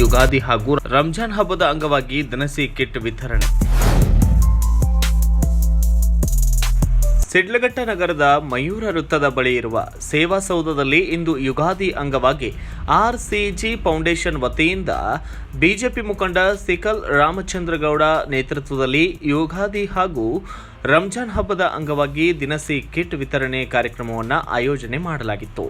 ಯುಗಾದಿ ಹಾಗೂ ರಂಜಾನ್ ಹಬ್ಬದ ಅಂಗವಾಗಿ ದಿನಸಿ ಕಿಟ್ ವಿತರಣೆ. ಸಿಡ್ಲಘಟ್ಟ ನಗರದ ಮಯೂರ ವೃತ್ತದ ಬಳಿ ಇರುವ ಸೇವಾ ಸೌಧದಲ್ಲಿ ಇಂದು ಯುಗಾದಿ ಅಂಗವಾಗಿ ಆರ್ಸಿಜಿ ಫೌಂಡೇಶನ್ ವತಿಯಿಂದ ಬಿಜೆಪಿ ಮುಖಂಡ ಸಿಕಲ್ ರಾಮಚಂದ್ರಗೌಡ ನೇತೃತ್ವದಲ್ಲಿ ಯುಗಾದಿ ಹಾಗೂ ರಂಜಾನ್ ಹಬ್ಬದ ಅಂಗವಾಗಿ ದಿನಸಿ ಕಿಟ್ ವಿತರಣೆ ಕಾರ್ಯಕ್ರಮವನ್ನು ಆಯೋಜನೆ ಮಾಡಲಾಗಿತ್ತು.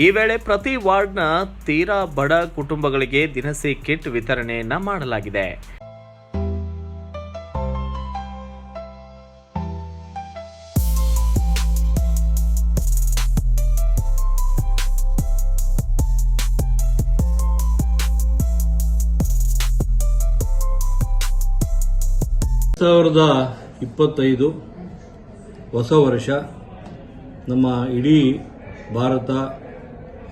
ಈ ವೇಳೆ ಪ್ರತಿ ವಾರ್ಡ್ನ ತೀರಾ ಬಡ ಕುಟುಂಬಗಳಿಗೆ ದಿನಸಿ ಕಿಟ್ ವಿತರಣೆಯನ್ನ ಮಾಡಲಾಗಿದೆ. ಸಾವಿರದ ಇಪ್ಪತ್ತೈದು ಹೊಸ ವರ್ಷ. ನಮ್ಮ ಇಡೀ ಭಾರತ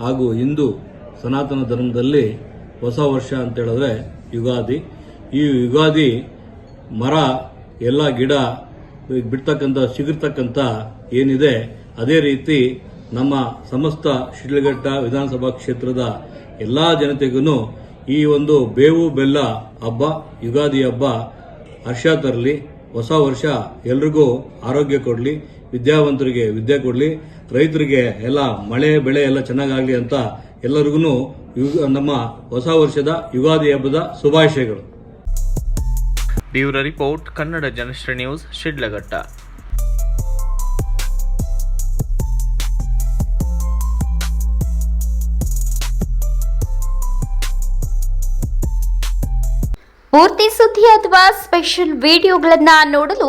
ಹಾಗೂ ಹಿಂದೂ ಸನಾತನ ಧರ್ಮದಲ್ಲಿ ಹೊಸ ವರ್ಷ ಅಂತ ಹೇಳಿದ್ರೆ ಯುಗಾದಿ. ಈ ಯುಗಾದಿ ಮರ, ಎಲ್ಲ ಗಿಡ, ಬಿಡ್ತಕ್ಕಂಥ, ಸಿಗಿರ್ತಕ್ಕಂಥ ಏನಿದೆ, ಅದೇ ರೀತಿ ನಮ್ಮ ಸಮಸ್ತ ಶಿಡ್ಲಘಟ್ಟ ವಿಧಾನಸಭಾ ಕ್ಷೇತ್ರದ ಎಲ್ಲ ಜನತೆಗೂ ಈ ಒಂದು ಬೇವು, ಬೆಲ್ಲ ಹಬ್ಬ, ಯುಗಾದಿ ಹಬ್ಬ ಹರ್ಷ ತರಲಿ, ಹೊಸ ವರ್ಷ ಎಲ್ರಿಗೂ ಆರೋಗ್ಯ ಕೊಡಲಿ. ವಿದ್ಯಾವಂತರಿಗೆ ವಿದ್ಯೆ ಕೊಡಲಿ ರೈತರಿಗೆ ಎಲ್ಲ ಮಳೆ ಬೆಳೆ ಎಲ್ಲ ಚೆನ್ನಾಗಾಗಲಿ ಅಂತ ಎಲ್ಲರಿಗೂ ನಮ್ಮ ಹೊಸ ವರ್ಷದ ಯುಗಾದಿ ಹಬ್ಬದ ಶುಭಾಶಯಗಳು. Bureau report Kannada Janashree news Shidlaghatta. ಪೂರ್ತಿ ಸುದ್ದಿ ಅಥವಾ ಸ್ಪೆಷಲ್ ವಿಡಿಯೋಗಳನ್ನು ನೋಡಲು